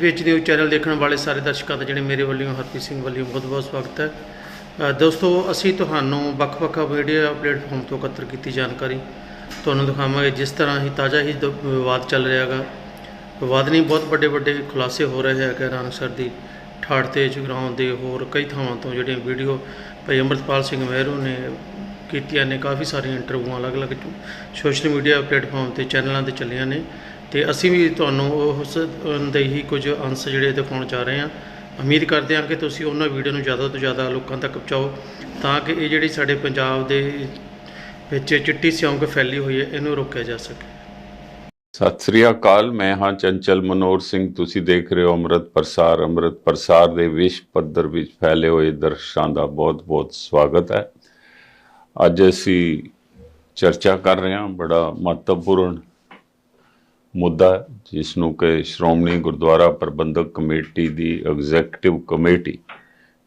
ਐਸਪੀਐਚ news channel ਦੇਖਣ ਵਾਲੇ ਸਾਰੇ ਦਰਸ਼ਕਾਂ ਦਾ ਜਿਹੜੇ ਮੇਰੇ ਵੱਲੋਂ, ਹਰਪ੍ਰੀਤ ਸਿੰਘ ਵੱਲੋਂ ਬਹੁਤ-ਬਹੁਤ ਸਵਾਗਤ ਹੈ। ਦੋਸਤੋ, ਅਸੀਂ ਤੁਹਾਨੂੰ ਵੱਖ-ਵੱਖ ਮੀਡੀਆ ਪਲੇਟਫਾਰਮ ਤੋਂ ਇਕੱਤਰ ਕੀਤੀ ਜਾਣਕਾਰੀ ਤੁਹਾਨੂੰ ਦਿਖਾਵਾਂਗੇ। ਜਿਸ ਤਰ੍ਹਾਂ ਹੀ ਤਾਜ਼ਾ ਹੀ ਦ- ਵਿਵਾਦ ਚੱਲ ਰਿਹਾ ਹੈਗਾ। ਵਿਵਾਦ ਨਹੀਂ, ਬਹੁਤ ਵੱਡੇ-ਵੱਡੇ ਖੁਲਾਸੇ ਹੋ ਰਹੇ ਹੈਗੇ ਨਾਨਕਸਰ ਦੀ ਠਾੜ ਤੇ ਜਗਰਾਉਂ ਦੇ ਹੋਰ ਕਈ ਥਾਵਾਂ ਤੋਂ ਜਿਹੜੀਆਂ ਵੀਡੀਓ ਭਾਈ ਅੰਮ੍ਰਿਤਪਾਲ ਸਿੰਘ ਮਹਿਰੂ ਨੇ ਕੀਤੀਆਂ ਨੇ, ਕਾਫੀ ਸਾਰੀਆਂ ਇੰਟਰਵਿਊਆਂ ਅਲੱਗ-ਅਲੱਗ ਸੋਸ਼ਲ ਮੀਡੀਆ ਪਲੇਟਫਾਰਮ ਤੇ ਚੈਨਲਾਂ ਤੇ ਚੱਲੀਆਂ ਨੇ। ਤੇ ਅਸੀਂ ਵੀ ਤੁਹਾਨੂੰ ਉਸ ਦੇ ਹੀ ਕੁਝ ਅੰਸ਼ ਜਿਹੜੇ ਦਿਖਾਉਣ ਜਾ ਰਹੇ ਹਾਂ। ਉਮੀਦ ਕਰਦੇ ਹਾਂ ਕਿ ਤੁਸੀਂ ਉਹਨਾਂ ਵੀਡੀਓ ਨੂੰ ਜ਼ਿਆਦਾ ਤੋਂ ਜ਼ਿਆਦਾ ਲੋਕਾਂ ਤੱਕ ਪਹੁੰਚਾਓ ਤਾਂ ਕਿ ਇਹ ਜਿਹੜੀ ਸਾਡੇ ਪੰਜਾਬ ਦੇ ਵਿੱਚ ਚਿੱਟੀ ਸਿਉਂਕ ਫੈਲੀ ਹੋਈ ਹੈ, ਇਹਨੂੰ ਰੋਕਿਆ ਜਾ ਸਕੇ। ਸਤਿ ਸ੍ਰੀ ਅਕਾਲ, ਮੈਂ ਹਾਂ ਚੰਚਲ ਮਨੋਹਰ ਸਿੰਘ। ਤੁਸੀਂ ਦੇਖ ਰਹੇ ਹੋ ਅੰਮ੍ਰਿਤ ਪ੍ਰਸਾਰ। ਅੰਮ੍ਰਿਤ ਪ੍ਰਸਾਰ ਦੇ ਵਿਸ਼ਵ ਪੱਧਰ ਵਿੱਚ ਫੈਲੇ ਹੋਏ ਦਰਸ਼ਕਾਂ ਦਾ ਬਹੁਤ-ਬਹੁਤ ਸਵਾਗਤ ਹੈ। ਅੱਜ ਅਸੀਂ ਚਰਚਾ ਕਰ ਰਹੇ ਹਾਂ, ਬੜਾ ਮਹੱਤਵਪੂਰਨ ਮੁੱਦਾ ਜਿਸ ਨੂੰ ਕਿ ਸ਼੍ਰੋਮਣੀ ਗੁਰਦੁਆਰਾ ਪ੍ਰਬੰਧਕ ਕਮੇਟੀ ਦੀ ਐਗਜ਼ੈਕਟਿਵ ਕਮੇਟੀ,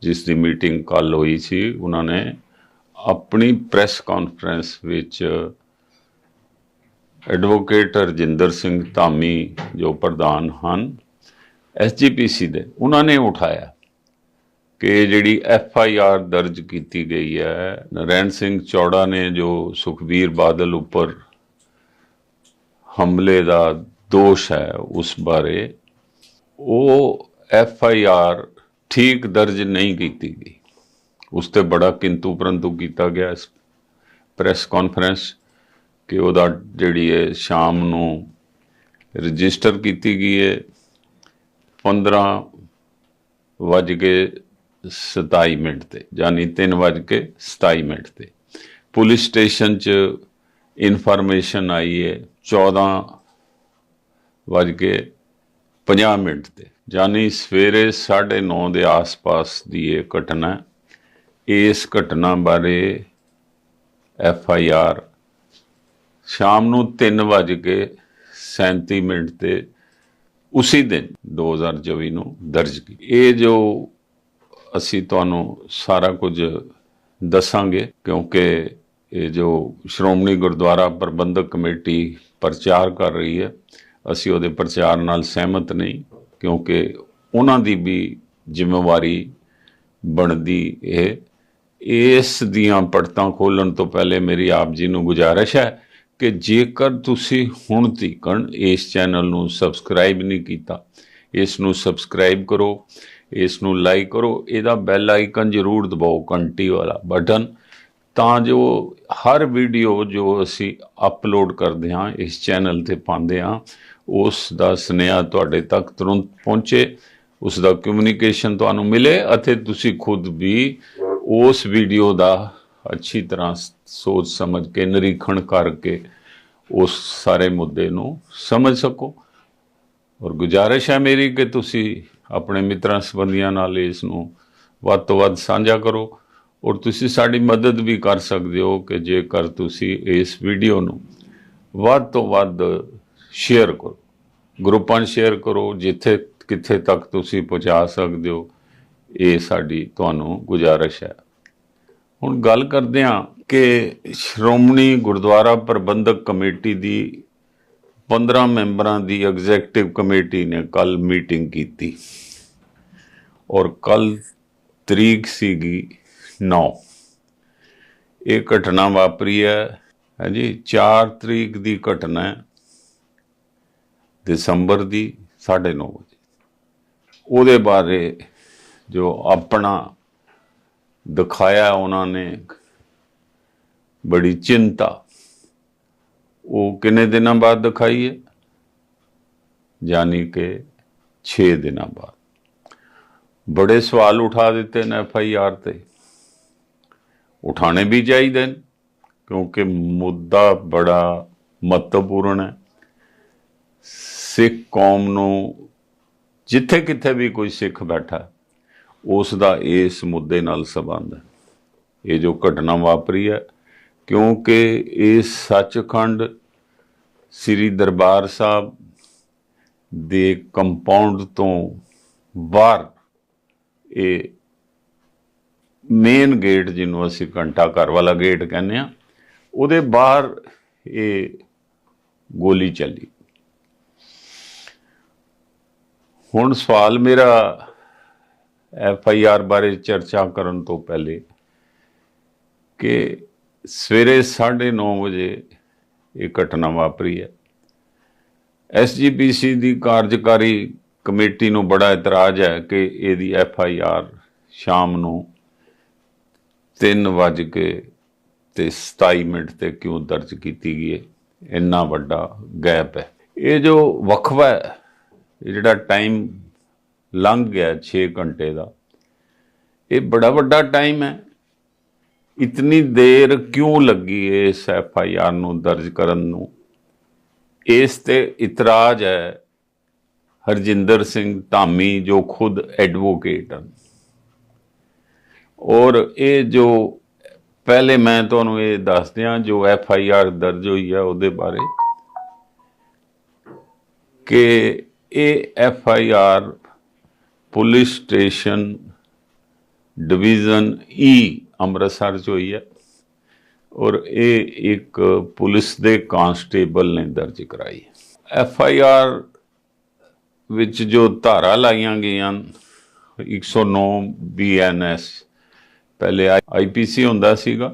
ਜਿਸ ਦੀ ਮੀਟਿੰਗ ਕੱਲ ਹੋਈ ਸੀ, ਉਹਨਾਂ ਨੇ ਆਪਣੀ ਪ੍ਰੈਸ ਕਾਨਫਰੰਸ ਵਿੱਚ ਐਡਵੋਕੇਟ ਰਜਿੰਦਰ ਸਿੰਘ ਧਾਮੀ, ਜੋ ਪ੍ਰਧਾਨ ਹਨ ਐਸਜੀਪੀਸੀ ਦੇ, ਉਹਨਾਂ ਨੇ ਉਠਾਇਆ ਕਿ ਜਿਹੜੀ ਐਫ ਆਈ ਆਰ ਦਰਜ ਕੀਤੀ ਗਈ ਹੈ ਨਰੈਣ ਸਿੰਘ ਚੌੜਾ ਨੇ ਜੋ ਸੁਖਬੀਰ ਬਾਦਲ ਉੱਪਰ ਹਮਲੇ ਦਾ ਦੋਸ਼ ਹੈ ਉਸ ਬਾਰੇ, ਉਹ ਐਫ ਆਈ ਆਰ ਠੀਕ ਦਰਜ ਨਹੀਂ ਕੀਤੀ ਗਈ। ਉਸ ਤੇ ਬੜਾ ਕਿੰਤੂ ਪਰੰਤੂ ਕੀਤਾ ਗਿਆ ਇਸ ਪ੍ਰੈਸ ਕਾਨਫਰੰਸ ਕਿ ਉਹਦਾ ਜਿਹੜੀ ਹੈ ਸ਼ਾਮ ਨੂੰ ਰਜਿਸਟਰ ਕੀਤੀ ਗਈ ਹੈ 15 ਵੱਜ ਕੇ 27 ਮਿੰਟ ਤੇ, ਯਾਨੀ 3 ਵੱਜ ਕੇ 27 ਮਿੰਟ ਤੇ। ਪੁਲਿਸ ਸਟੇਸ਼ਨ 'ਚ ਇਨਫੋਰਮੇਸ਼ਨ ਆਈ ਹੈ 14 ਵੱਜ ਕੇ 50 ਮਿੰਟ ਤੇ। ਯਾਨੀ ਸਵੇਰੇ 9:30 ਦੇ ਆਸ-ਪਾਸ ਦੀ ਇਹ ਘਟਨਾ ਇਸ ਘਟਨਾ ਬਾਰੇ ਐਫ ਆਈ ਆਰ ਸ਼ਾਮ ਨੂੰ 3 ਵੱਜ ਕੇ 37 ਮਿੰਟ ਤੇ ਉਸੇ ਦਿਨ 2024 ਨੂੰ ਦਰਜ ਕੀਤੀ ਇਹ ਜੋ ਅਸੀਂ ਤੁਹਾਨੂੰ ਸਾਰਾ ਕੁਝ ਦੱਸਾਂਗੇ, ਕਿਉਂਕਿ ਇਹ ਜੋ ਸ਼੍ਰੋਮਣੀ ਗੁਰਦੁਆਰਾ ਪ੍ਰਬੰਧਕ ਕਮੇਟੀ ਪ੍ਰਚਾਰ ਕਰ ਰਹੀ ਹੈ। ਅਸੀਂ ਉਹਦੇ ਪ੍ਰਚਾਰ ਨਾਲ ਸਹਿਮਤ ਨਹੀਂ, ਕਿਉਂਕਿ ਉਹਨਾਂ ਦੀ ਵੀ ਜ਼ਿੰਮੇਵਾਰੀ ਬਣਦੀ ਇਹ ਇਸ ਦੀਆਂ ਪੜਤਾਂ ਖੋਲਣ ਤੋਂ ਪਹਿਲੇ ਮੇਰੀ ਆਪ ਜੀ ਨੂੰ ਗੁਜ਼ਾਰਿਸ਼ ਹੈ ਕਿ ਜੇਕਰ ਤੁਸੀਂ ਹੁਣ ਤੀਕਣ ਇਸ ਚੈਨਲ ਨੂੰ ਸਬਸਕ੍ਰਾਈਬ ਨਹੀਂ ਕੀਤਾ, ਇਸ ਨੂੰ ਸਬਸਕ੍ਰਾਈਬ ਕਰੋ, ਇਸ ਨੂੰ ਲਾਈਕ ਕਰੋ, ਇਹਦਾ ਬੈਲ ਆਈਕਨ ਜ਼ਰੂਰ ਦਬਾਓ, ਘੰਟੀ ਵਾਲਾ ਬਟਨ ਤਾਂ ਜੋ ਹਰ ਵੀਡੀਓ ਜੋ ਅਸੀਂ ਅਪਲੋਡ ਕਰਦੇ ਹਾਂ, ਇਸ ਚੈਨਲ ਤੇ ਪਾਉਂਦੇ ਹਾਂ, ਉਸ ਦਾ ਸੁਨੇਹਾ ਤੁਹਾਡੇ ਤੱਕ ਤੁਰੰਤ ਪਹੁੰਚੇ, ਉਸ ਦਾ ਕਮਿਊਨੀਕੇਸ਼ਨ ਤੁਹਾਨੂੰ ਮਿਲੇ ਅਤੇ ਤੁਸੀਂ ਖੁਦ ਵੀ ਉਸ ਵੀਡੀਓ ਦਾ ਅੱਛੀ ਤਰ੍ਹਾਂ ਸੋਚ ਸਮਝ ਕੇ, ਨਿਰੀਖਣ ਕਰਕੇ ਉਸ ਸਾਰੇ ਮੁੱਦੇ ਨੂੰ ਸਮਝ ਸਕੋ। ਔਰ ਗੁਜ਼ਾਰਿਸ਼ ਹੈ ਮੇਰੀ ਕਿ ਤੁਸੀਂ ਆਪਣੇ ਮਿੱਤਰਾਂ ਸੰਬੰਧੀਆਂ ਨਾਲ ਇਸ ਨੂੰ ਵੱਧ ਤੋਂ ਵੱਧ ਸਾਂਝਾ ਕਰੋ। ਔਰ ਤੁਸੀਂ ਸਾਡੀ ਮਦਦ ਵੀ ਕਰ ਸਕਦੇ ਹੋ ਕਿ ਜੇਕਰ ਤੁਸੀਂ ਇਸ ਵੀਡੀਓ ਨੂੰ ਵੱਧ ਤੋਂ ਵੱਧ ਸ਼ੇਅਰ ਕਰੋ, ਗਰੁੱਪਾਂ 'ਚ ਸ਼ੇਅਰ ਕਰੋ, ਜਿੱਥੇ ਕਿੱਥੇ ਤੱਕ ਤੁਸੀਂ ਪਹੁੰਚਾ ਸਕਦੇ ਹੋ, ਇਹ ਸਾਡੀ ਤੁਹਾਨੂੰ ਗੁਜ਼ਾਰਿਸ਼ ਹੈ। ਹੁਣ ਗੱਲ ਕਰਦੇ ਹਾਂ ਕਿ ਸ਼੍ਰੋਮਣੀ ਗੁਰਦੁਆਰਾ ਪ੍ਰਬੰਧਕ ਕਮੇਟੀ ਦੀ 15 ਮੈਂਬਰਾਂ ਦੀ ਐਗਜ਼ੈਕਟਿਵ ਕਮੇਟੀ ਨੇ ਕੱਲ ਮੀਟਿੰਗ ਕੀਤੀ। ਔਰ ਕੱਲ ਤਰੀਕ ਸੀਗੀ 9 ਇਹ ਘਟਨਾ ਵਾਪਰੀ ਹੈ, ਹਾਂਜੀ 4 ਤਰੀਕ ਦੀ ਘਟਨਾ ਹੈ, ਦਸੰਬਰ ਦੀ 9:30 ਵਜੇ। ਉਹਦੇ ਬਾਰੇ ਜੋ ਆਪਣਾ ਦਿਖਾਇਆ ਉਹਨਾਂ ਨੇ, ਬੜੀ ਚਿੰਤਾ। ਉਹ ਕਿੰਨੇ ਦਿਨਾਂ ਬਾਅਦ ਦਿਖਾਈ ਹੈ? ਯਾਨੀ ਕਿ 6 ਦਿਨਾਂ ਬਾਅਦ। ਬੜੇ ਸਵਾਲ ਉਠਾ ਦਿੱਤੇ ਨੇ ਐਫ ਆਈ ਆਰ ਤੇ। ਉਠਾਣੇ ਵੀ ਚਾਹੀਦੇ ਨੇ, ਕਿਉਂਕਿ ਮੁੱਦਾ ਬੜਾ ਮਹੱਤਵਪੂਰਨ ਹੈ। ਸਿੱਖ ਕੌਮ ਨੂੰ ਜਿੱਥੇ ਕਿੱਥੇ ਵੀ ਕੋਈ ਸਿੱਖ ਬੈਠਾ, ਉਸ ਦਾ ਇਸ ਮੁੱਦੇ ਨਾਲ ਸੰਬੰਧ ਹੈ। ਇਹ ਜੋ ਘਟਨਾ ਵਾਪਰੀ ਹੈ, ਕਿਉਂਕਿ ਇਹ ਸੱਚਖੰਡ ਸ੍ਰੀ ਦਰਬਾਰ ਸਾਹਿਬ ਦੇ ਕੰਪਾਊਂਡ ਤੋਂ ਬਾਹਰ ਇਹ ਮੇਨ ਗੇਟ ਜਿਹਨੂੰ ਅਸੀਂ ਘੰਟਾ ਘਰ ਵਾਲਾ ਗੇਟ ਕਹਿੰਦੇ ਆ ਉਹਦੇ ਬਾਹਰ ਇਹ ਗੋਲੀ ਚੱਲੀ। ਹੁਣ ਸਵਾਲ ਮੇਰਾ ਐਫ ਆਈ ਆਰ ਬਾਰੇ ਚਰਚਾ ਕਰਨ ਤੋਂ ਪਹਿਲੇ ਕਿ ਸਵੇਰੇ 9:30 ਵਜੇ ਇਹ ਘਟਨਾ ਵਾਪਰੀ ਹੈ। ਐਸਜੀਪੀਸੀ ਦੀ ਕਾਰਜਕਾਰੀ ਕਮੇਟੀ ਨੂੰ ਬੜਾ ਇਤਰਾਜ਼ ਹੈ ਕਿ ਇਹਦੀ ਐਫ ਆਈ ਆਰ ਸ਼ਾਮ ਨੂੰ 3 ਵਜ ਕੇ ਤੇ 27 ਮਿੰਟ ਤੇ ਕਿਉਂ ਦਰਜ ਕੀਤੀ ਗਈ ਹੈ? ਇੰਨਾ ਵੱਡਾ ਗੈਪ ਹੈ। ਇਹ ਜੋ ਵਕਫਾ ਹੈ, ਇਹ ਜਿਹੜਾ ਟਾਈਮ ਲੰਘ ਗਿਆ 6 ਘੰਟੇ ਦਾ, ਇਹ ਬੜਾ ਵੱਡਾ ਟਾਈਮ ਹੈ। ਇਤਨੀ ਦੇਰ ਕਿਉਂ ਲੱਗੀ ਇਸ ਐਫ ਆਈ ਆਰ ਨੂੰ ਦਰਜ ਕਰਨ ਨੂੰ? ਇਸ ਤੇ ਇਤਰਾਜ਼ ਹੈ ਹਰਜਿੰਦਰ ਸਿੰਘ ਧਾਮੀ, ਜੋ ਖੁਦ ਐਡਵੋਕੇਟ ਹਨ। ਔਰ ਇਹ ਜੋ ਪਹਿਲੇ ਮੈਂ ਤੁਹਾਨੂੰ ਇਹ ਦੱਸ ਦਿਆਂ ਜੋ ਐਫ ਆਈ ਆਰ ਦਰਜ ਹੋਈ ਹੈ ਉਹਦੇ ਬਾਰੇ ਕਿ ਇਹ F I R police station division E Amritsar 'ਚ ਹੋਈ ਹੈ ਔਰ ਇਹ ਇੱਕ ਪੁਲਿਸ ਦੇ ਕਾਂਸਟੇਬਲ ਨੇ ਦਰਜ ਕਰਾਈ ਐਫ ਆਈ ਆਰ ਵਿੱਚ ਜੋ ਧਾਰਾ ਲਾਈਆਂ ਗਈਆਂ 109 ਬੀਐਨਐਸ ਪਹਿਲੇ ਆਈਪੀਸੀ ਹੁੰਦਾ ਸੀਗਾ।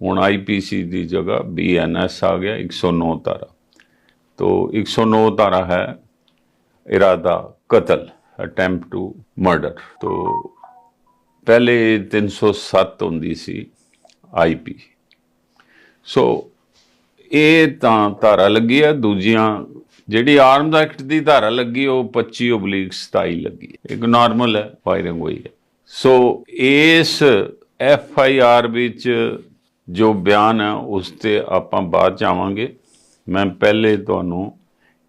ਹੁਣ ਆਈਪੀਸੀ ਦੀ ਜਗ੍ਹਾ ਬੀਐਨਐਸ ਆ ਗਿਆ 109 ਧਾਰਾ। ਤੋਂ 109 ਧਾਰਾ ਹੈ ਇਰਾਦਾ ਕਤਲ, ਅਟੈਂਪਟ ਟੂ ਮਰਡਰ। ਤੋਂ ਪਹਿਲੇ 307 ਹੁੰਦੀ ਸੀ ਆਈਪੀ ਸੋ ਇਹ ਤਾਂ ਧਾਰਾ ਲੱਗੀ ਆ, ਦੂਜੀਆਂ ਜਿਹੜੀ ਆਰਮਡ ਐਕਟ ਦੀ ਧਾਰਾ ਲੱਗੀ, ਉਹ 25/27 ਲੱਗੀ। ਇੱਕ ਨਾਰਮਲ ਹੈ ਫਾਇਰਿੰਗ ਹੋਈ ਹੈ। ਸੋ ਇਸ ਐਫ ਆਈ ਆਰ ਵਿੱਚ ਜੋ ਬਿਆਨ ਹੈ, ਉਸ ਤੇ ਆਪਾਂ ਬਾਅਦ ਜਾਵਾਂਗੇ ਮੈਂ ਪਹਿਲੇ ਤੁਹਾਨੂੰ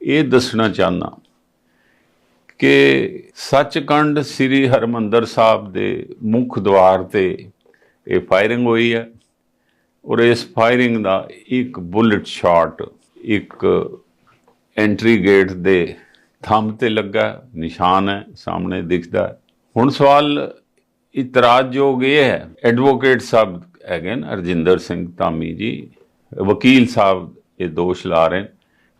ਇਹ ਦੱਸਣਾ ਚਾਹੁੰਦਾ ਕਿ ਸੱਚਖੰਡ ਸ੍ਰੀ ਹਰਮੰਦਰ ਸਾਹਿਬ ਦੇ ਮੁੱਖ ਦੁਆਰ ਤੇ ਇਹ ਫਾਇਰਿੰਗ ਹੋਈ ਹੈ ਔਰ ਇਸ ਫਾਇਰਿੰਗ ਦਾ ਇੱਕ ਬੁਲਟ ਸ਼ਾਟ, ਇੱਕ ਐਂਟਰੀ ਗੇਟ ਦੇ ਥੰਮ ਤੇ ਲੱਗਾ, ਨਿਸ਼ਾਨ ਹੈ, ਸਾਹਮਣੇ ਦਿਖਦਾ ਹੁਣ ਸਵਾਲ ਇਤਰਾਜ਼ਯੋਗ ਇਹ ਹੈ ਐਡਵੋਕੇਟ ਸਾਹਿਬ ਹੈਗੇ ਨੇ ਅਰਜਿੰਦਰ ਸਿੰਘ ਧਾਮੀ ਜੀ, ਵਕੀਲ ਸਾਹਿਬ ਇਹ ਦੋਸ਼ ਲਾ ਰਹੇ ਨੇ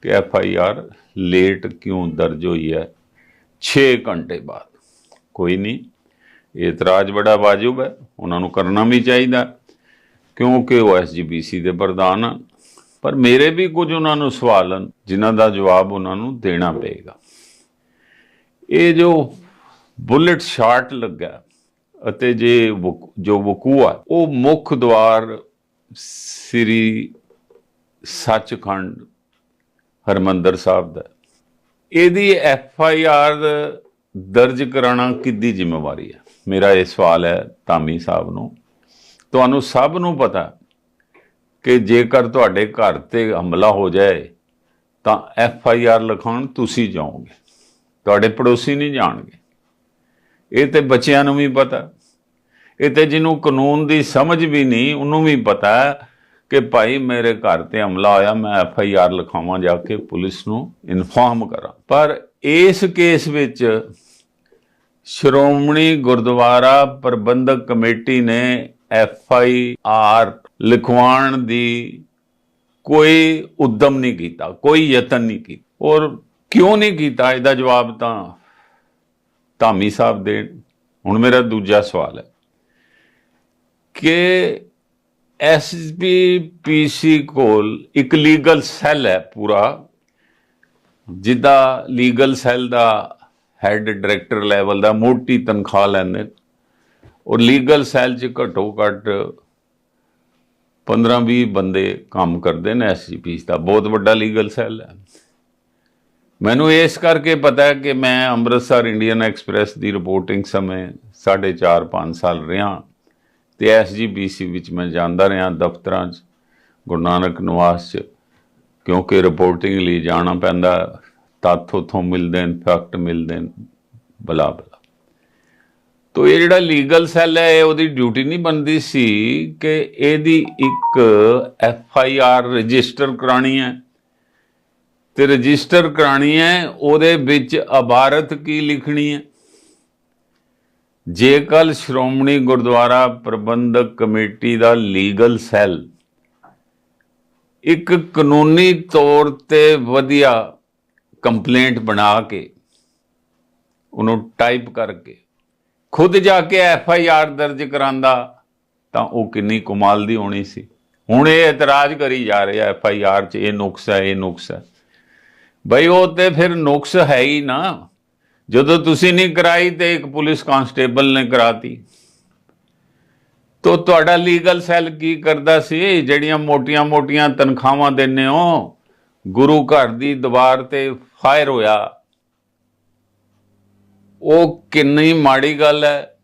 ਕਿ ਐਫ ਆਈ ਆਰ ਲੇਟ ਕਿਉਂ ਦਰਜ ਹੋਈ ਹੈ 6 ਘੰਟੇ ਬਾਅਦ। ਕੋਈ ਨਹੀਂ, ਇਹ ਇਤਰਾਜ਼ ਬੜਾ ਵਾਜਬ ਹੈ, ਉਹਨਾਂ ਨੂੰ ਕਰਨਾ ਵੀ ਚਾਹੀਦਾ ਕਿਉਂਕਿ ਉਹ ਐਸਜੀਪੀਸੀ ਦੇ ਪ੍ਰਧਾਨ ਹਨ। ਪਰ ਮੇਰੇ ਵੀ ਕੁਝ ਉਹਨਾਂ ਨੂੰ ਸਵਾਲ ਹਨ, ਜਿਨ੍ਹਾਂ ਦਾ ਜਵਾਬ ਉਹਨਾਂ ਨੂੰ ਦੇਣਾ ਪਏਗਾ। ਇਹ ਜੋ ਬੁਲਟ ਸ਼ਾਟ ਲੱਗਾ ਅਤੇ ਜੇ ਵਕ- ਜੋ ਆ ਉਹ ਮੁੱਖ ਦੁਆਰ ਸ੍ਰੀ ਸੱਚਖੰਡ ਹਰਮੰਦਰ ਸਾਹਿਬ ਦਾ ਇਹਦੀ ਐਫ ਆਈ ਆਰ ਦਰਜ ਕਰਾਉਣਾ ਕਿੱਦੀ ਜ਼ਿੰਮੇਵਾਰੀ ਹੈ? ਮੇਰਾ ਇਹ ਸਵਾਲ ਹੈ ਧਾਮੀ ਸਾਹਿਬ ਨੂੰ। ਤੁਹਾਨੂੰ ਸਭ ਨੂੰ ਪਤਾ ਕਿ ਜੇਕਰ ਤੁਹਾਡੇ ਘਰ ਤੇ ਹਮਲਾ ਹੋ ਜਾਏ, ਤਾਂ ਐਫ ਆਈ ਆਰ ਲਿਖਾਉਣ ਤੁਸੀਂ ਜਾਓਗੇ। ਤੁਹਾਡੇ ਪੜੋਸੀ ਨਹੀਂ ਜਾਣਗੇ। ਇਹ ਤੇ ਬੱਚਿਆਂ ਨੂੰ ਵੀ ਪਤਾ। ਇਹ ਤੇ ਜਿਹਨੂੰ ਕਾਨੂੰਨ ਦੀ ਸਮਝ ਵੀ ਨਹੀਂ, ਉਹਨੂੰ ਵੀ ਪਤਾ ਕਿ ਭਾਈ ਮੇਰੇ ਘਰ ਤੇ ਹਮਲਾ ਹੋਇਆ, ਮੈਂ ਐਫ ਆਈ ਆਰ ਲਿਖਾਵਾਂ ਜਾ ਕੇ ਪੁਲਿਸ ਨੂੰ ਇਨਫਾਰਮ ਕਰਾਂ। ਪਰ ਇਸ ਕੇਸ ਵਿੱਚ ਸ਼੍ਰੋਮਣੀ ਗੁਰਦੁਆਰਾ ਪ੍ਰਬੰਧਕ ਕਮੇਟੀ ਨੇ ਐਫ ਆਈ ਆਰ ਲਿਖਵਾਉਣ ਦੀ ਕੋਈ ਉਦਮ ਨਹੀਂ ਕੀਤਾ, ਕੋਈ ਯਤਨ ਨਹੀਂ ਕੀਤਾ। ਔਰ ਕਿਉਂ ਨਹੀਂ ਕੀਤਾ? ਇਹਦਾ ਜਵਾਬ ਤਾਂ ਧਾਮੀ ਸਾਹਿਬ ਦੇ, ਹੁਣ ਮੇਰਾ ਦੂਜਾ ਸਵਾਲ ਹੈ ਕਿ ਐਸਪੀਪੀਸੀ ਕੋਲ ਇੱਕ ਲੀਗਲ ਸੈੱਲ ਹੈ ਪੂਰਾ, ਜਿੱਦਾਂ ਲੀਗਲ ਸੈੱਲ ਦਾ ਹੈੱਡ ਡਾਇਰੈਕਟਰ ਲੈਵਲ ਦਾ ਮੋਟੀ ਤਨਖਾਹ ਲੈਂਦੇ, ਔਰ ਲੀਗਲ ਸੈੱਲ 'ਚ ਘੱਟੋ ਘੱਟ 15-20 ਬੰਦੇ ਕੰਮ ਕਰਦੇ ਨੇ ਐਸਜੀਪੀਸ ਦਾ, ਬਹੁਤ ਵੱਡਾ ਲੀਗਲ ਸੈੱਲ ਹੈ। ਮੈਨੂੰ ਇਸ ਕਰਕੇ ਪਤਾ ਹੈ ਕਿ ਮੈਂ ਅੰਮ੍ਰਿਤਸਰ ਇੰਡੀਅਨ ਐਕਸਪ੍ਰੈਸ ਦੀ ਰਿਪੋਰਟਿੰਗ ਸਮੇਂ 4.5 5 ਸਾਲ ਰਿਹਾ ਤੇ ਐਸਜੀਬੀਸੀ ਵਿੱਚ ਮੈਂ ਜਾਂਦਾ ਰਿਹਾ ਦਫ਼ਤਰਾਂ 'ਚ, ਗੁਰੂ ਨਾਨਕ ਨਿਵਾਸ 'ਚ, ਕਿਉਂਕਿ ਰਿਪੋਰਟਿੰਗ ਲਈ ਜਾਣਾ ਪੈਂਦਾ, ਤੱਥ ਉੱਥੋਂ ਮਿਲਦੇ ਨੇ ਫੈਕਟ ਮਿਲਦੇ ਨੇ ਬਲਾ ਬਲਾ। ਤੋ ਇਹ ਜਿਹੜਾ ਲੀਗਲ ਸੈੱਲ ਹੈ, ਇਹ ਉਹਦੀ ਡਿਊਟੀ ਨਹੀਂ ਬਣਦੀ ਸੀ ਕਿ ਇਹਦੀ ਇੱਕ ਐਫ ਆਈ ਆਰ ਰਜਿਸਟਰ ਕਰਾਣੀ ਹੈ। ਤੇ ਰਜਿਸਟਰ ਕਰਾਣੀ ਹੈ, ਉਹਦੇ ਵਿੱਚ ਅਬਾਰਤ ਕੀ ਲਿਖਣੀ ਹੈ? ਜੇਕਰ ਸ਼੍ਰੋਮਣੀ ਗੁਰਦੁਆਰਾ ਪ੍ਰਬੰਧਕ ਕਮੇਟੀ ਦਾ ਲੀਗਲ ਸੈੱਲ ਇੱਕ ਕਾਨੂੰਨੀ ਤੌਰ ਤੇ ਵਧੀਆ ਕੰਪਲੇਂਟ ਬਣਾ ਕੇ ਉਹਨੂੰ ਟਾਈਪ ਕਰਕੇ ਖੁਦ ਜਾ ਕੇ ਐਫ ਆਈ ਆਰ ਦਰਜ ਕਰਾਂਦਾ, ਤਾਂ ਉਹ ਕਿੰਨੀ ਕਮਾਲ ਦੀ ਹੋਣੀ ਸੀ। ਹੁਣ ਇਹ ਇਤਰਾਜ਼ ਕਰੀ ਜਾ ਰਿਹਾ ਐਫ ਆਈ ਆਰ 'ਚ, ਇਹ ਨੁਕਸ ਹੈ, ਇਹ ਨੁਕਸ ਹੈ। ਬਈ ਉਹ ਤੇ ਫਿਰ ਨੁਕਸ ਹੈ ਹੀ ਨਾ। ਜਦੋਂ ਤੁਸੀਂ ਨਹੀਂ ਕਰਾਈ ਤੇ ਇੱਕ ਪੁਲਿਸ ਕਾਂਸਟੇਬਲ ਨੇ ਕਰਾਤੀ। ਤੋ ਤੁਹਾਡਾ ਲੀਗਲ ਸੈੱਲ ਕੀ ਕਰਦਾ ਸੀ? ਜਿਹੜੀਆਂ ਮੋਟੀਆਂ-ਮੋਟੀਆਂ ਤਨਖਾਹਾਂ ਦਿੰਨੇ ਹੋ, ਗੁਰੂ ਘਰ ਦੀ ਦੀਵਾਰ ਤੇ ਫਾਇਰ ਹੋਇਆ। ਉਹ ਕਿੰਨੀ ਮਾੜੀ ਗੱਲ ਹੈ।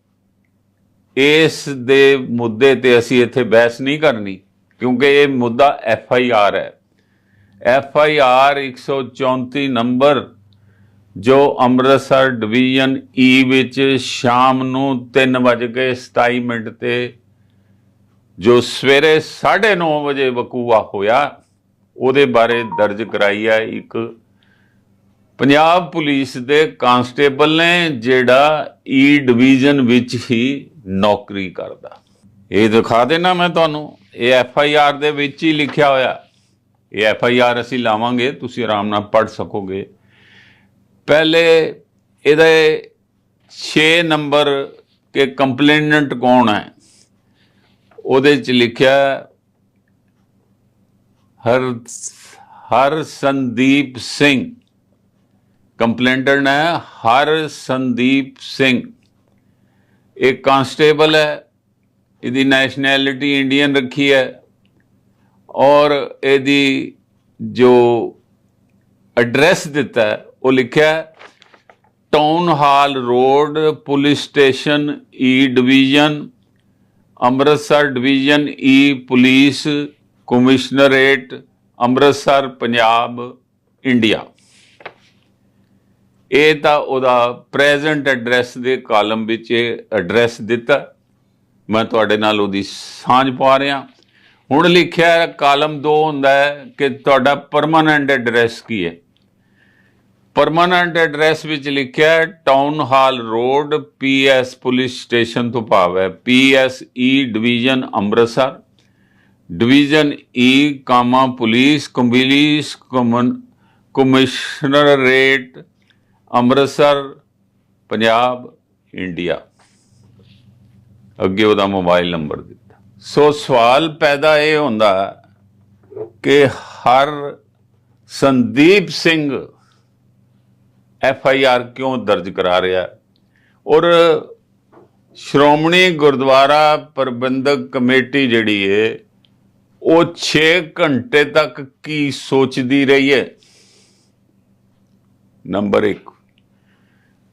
ਇਸ ਦੇ ਮੁੱਦੇ ਤੇ ਅਸੀਂ ਇੱਥੇ ਬਹਿਸ ਨਹੀਂ ਕਰਨੀ, ਕਿਉਂਕਿ ਇਹ ਮੁੱਦਾ ਐਫ ਆਈ ਆਰ ਹੈ। ਐਫ ਆਈ ਆਰ 134 ਨੰਬਰ, ਜੋ ਅੰਮ੍ਰਿਤਸਰ ਡਿਵੀਜ਼ਨ ਈ ਵਿੱਚ ਸ਼ਾਮ ਨੂੰ 3:27 ਮਿੰਟ ਤੇ, ਜੋ ਸਵੇਰੇ 9:30 ਵਜੇ ਵਕੂਆ ਹੋਇਆ, ਉਹਦੇ ਬਾਰੇ ਦਰਜ ਕਰਾਈ ਹੈ ਇੱਕ ਪੰਜਾਬ ਪੁਲਿਸ ਦੇ ਕਾਂਸਟੇਬਲ ਨੇ, ਜਿਹੜਾ ਈ ਡਿਵੀਜ਼ਨ ਵਿੱਚ ਹੀ ਨੌਕਰੀ ਕਰਦਾ। ਇਹ ਦਿਖਾ ਦੇਣਾ ਮੈਂ ਤੁਹਾਨੂੰ, ਇਹ ਐਫ ਆਈ ਆਰ ਦੇ ਵਿੱਚ ਹੀ ਲਿਖਿਆ ਹੋਇਆ। ਇਹ ਐਫ ਆਈ ਆਰ ਅਸੀਂ ਲਾਵਾਂਗੇ, ਤੁਸੀਂ ਆਰਾਮ ਨਾਲ ਪੜ੍ਹ ਸਕੋਗੇ। ਪਹਿਲੇ ਇਹਦੇ 6 ਨੰਬਰ ਕਿ ਕੰਪਲੇਨੈਂਟ ਕੌਣ ਹੈ? ਉਹਦੇ ਚ ਲਿਖਿਆ ਹਰ ਹਰ ਸੰਦੀਪ ਸਿੰਘ। ਕੰਪਲੇਂਟਰ ਹੈ ਹਰ ਸੰਦੀਪ ਸਿੰਘ। ਇਹ ਕਾਂਸਟੇਬਲ ਹੈ, ਇਹਦੀ ਨੈਸ਼ਨੈਲਿਟੀ ਇੰਡੀਅਨ ਰੱਖੀ ਹੈ। ਔਰ ਇਹਦੀ ਜੋ ਐਡਰੈਸ ਦਿੱਤਾ ਉਹ ਲਿਖਿਆ town hall road police station E division Amritsar division E police commissionerate Amritsar Punjab India ਇਹ ਤਾਂ ਉਹਦਾ ਪ੍ਰੈਜ਼ੈਂਟ ਐਡਰੈਸ ਦੇ ਕਾਲਮ ਵਿੱਚ ਇਹ ਐਡਰੈਸ ਦਿੱਤਾ। ਮੈਂ ਤੁਹਾਡੇ ਨਾਲ ਉਹਦੀ ਸਾਂਝ ਪਾ ਰਿਹਾ। ਹੁਣ ਲਿਖਿਆ ਹੈ ਕਾਲਮ 2 ਹੁੰਦਾ ਹੈ ਕਿ ਤੁਹਾਡਾ ਪਰਮਾਨੈਂਟ ਐਡਰੈਸ ਕੀ ਹੈ? ਪਰਮਾਨੈਂਟ ਐਡਰੈਸ ਵਿੱਚ ਲਿਖਿਆ ਹੈ town hall road PS police station ਤੋਂ ਭਾਵ ਹੈ। PS E division Amritsar division E e comma police ਕੰਬਿਲੀਸ ਕਮਨ ਕਮਿਸ਼ਨਰੇਟ ਅੰਮ੍ਰਿਤਸਰ, ਪੰਜਾਬ ਇੰਡੀਆ ਅੱਗੇ ਉਹਦਾ ਮੋਬਾਈਲ ਨੰਬਰ ਦਿੱਤਾ ਸੋ ਸਵਾਲ ਪੈਦਾ ਇਹ ਹੁੰਦਾ ਕਿ Harsandeep Singh F I R ਕਿਉਂ ਦਰਜ ਕਰਾ ਰਿਹਾ? ਔਰ ਸ਼੍ਰੋਮਣੀ ਗੁਰਦੁਆਰਾ ਪ੍ਰਬੰਧਕ ਕਮੇਟੀ ਜਿਹੜੀ ਹੈ ਉਹ 6 ਘੰਟੇ ਤੱਕ ਕੀ ਸੋਚਦੀ ਰਹੀ ਹੈ ਨੰਬਰ 1